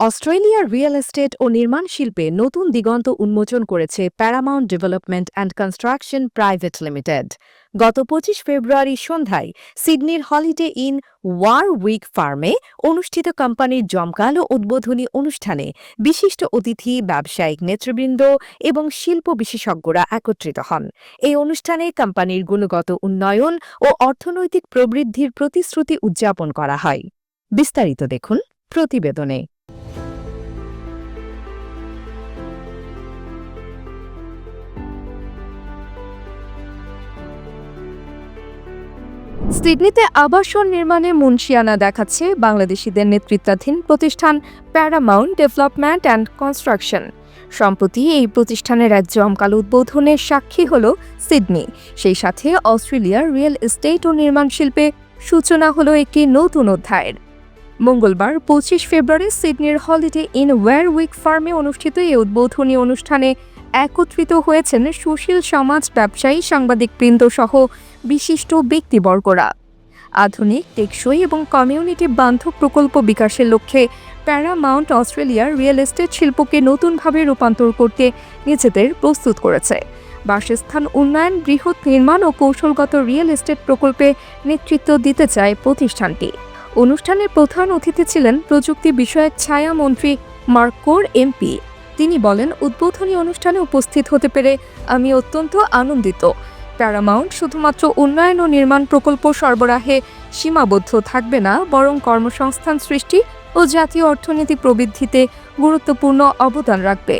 অস্ট্রেলিয়ার real estate ও নির্মাণ শিল্পে নতুন দিগন্ত উন্মোচন করেছে Paramount development and construction private limited গত পঁচিশ ফেব্রুয়ারি সন্ধ্যায় সিডনির হলিডে ইন ওয়ার উইক ফার্মে অনুষ্ঠিত কোম্পানির জমকালো উদ্বোধনী অনুষ্ঠানে বিশিষ্ট অতিথি, ব্যবসায়িক নেতৃবৃন্দ এবং শিল্প বিশেষজ্ঞরা একত্রিত হন। এই অনুষ্ঠানে কোম্পানির গুণগত উন্নয়ন ও অর্থনৈতিক প্রবৃদ্ধির প্রতিশ্রুতি উদযাপন করা হয়। বিস্তারিত দেখুন প্রতিবেদনে। সিডনিতে আবাসন নির্মাণে মুন্সিয়ানা দেখাচ্ছে বাংলাদেশিদের নেতৃত্বাধীন প্রতিষ্ঠান প্যারামাউন্ট ডেভেলপমেন্ট অ্যান্ড কনস্ট্রাকশন। সম্প্রতি এই প্রতিষ্ঠানের এক জমকাল উদ্বোধনের সাক্ষী হল সিডনি। সেই সাথে অস্ট্রেলিয়ার রিয়েল এস্টেট ও নির্মাণ শিল্পে সূচনা হলো একটি নতুন অধ্যায়ের। মঙ্গলবার পঁচিশ ফেব্রুয়ারি সিডনির হলিডে ইন ওয়ার উইক ফার্মে অনুষ্ঠিত এই উদ্বোধনী অনুষ্ঠানে একত্রিত হয়েছেন সুশীল সমাজ ব্যবসায়ী সাংবাদিকবৃন্দ সহ বিশিষ্ট ব্যক্তিবর্গরা। আধুনিক, টেকসই এবং কমিউনিটি বান্ধব প্রকল্প বিকাশের লক্ষ্যে প্যারামাউন্ট অস্ট্রেলিয়ার রিয়েল এস্টেট শিল্পকে নতুনভাবে রূপান্তর করতে নিজেদের প্রস্তুত করেছে। বাসস্থান উন্নয়ন, বৃহৎ নির্মাণ ও কৌশলগত রিয়েল এস্টেট প্রকল্পে নেতৃত্ব দিতে চায় প্রতিষ্ঠানটি। অনুষ্ঠানের প্রধান অতিথি ছিলেন প্রযুক্তি বিষয়ক ছায়া মন্ত্রী মার্কোর এমপি। তিনি বলেন, উদ্বোধনী অনুষ্ঠানে উপস্থিত হতে পেরে আমি অত্যন্ত আনন্দিত। প্যারামাউন্ট শুধুমাত্র উন্নয়ন ও নির্মাণ প্রকল্প সরবরাহে সীমাবদ্ধ থাকবে না, বরং কর্মসংস্থান সৃষ্টি ও জাতীয় অর্থনীতি প্রবৃদ্ধিতে গুরুত্বপূর্ণ অবদান রাখবে।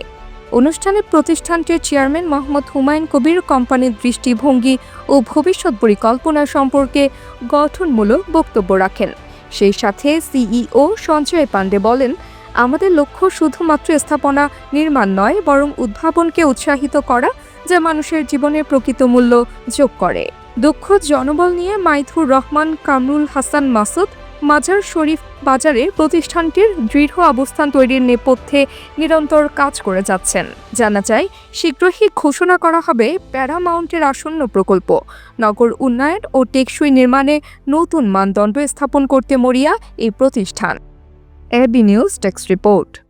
অনুষ্ঠানে প্রতিষ্ঠানটির চেয়ারম্যান মোহাম্মদ হুমায়ুন কবির কোম্পানির দৃষ্টিভঙ্গি ও ভবিষ্যৎ পরিকল্পনা সম্পর্কে গঠনমূলক বক্তব্য রাখেন। সেই সাথে সিইও সঞ্জয় পাণ্ডে বলেন আমাদের লক্ষ্য শুধুমাত্র স্থাপনা নির্মাণ নয়, বরং উদ্ভাবনকে উৎসাহিত করা, যা মানুষের জীবনের প্রকৃত মূল্য যোগ করে। দক্ষ জনবল নিয়ে মাইথুর রহমান, কামরুল হাসান মাসুদ, মাজার শরীফ বাজারে প্রতিষ্ঠানটির দৃঢ় অবস্থান তৈরির নেপথ্যে নিরন্তর কাজ করে যাচ্ছেন। জানা যায়, শীঘ্রই ঘোষণা করা হবে প্যারামাউন্টের আসন্ন প্রকল্প। নগর উন্নয়ন ও টেকসই নির্মাণে নতুন মানদণ্ড স্থাপন করতে মরিয়া এই প্রতিষ্ঠান। AB News Text Report.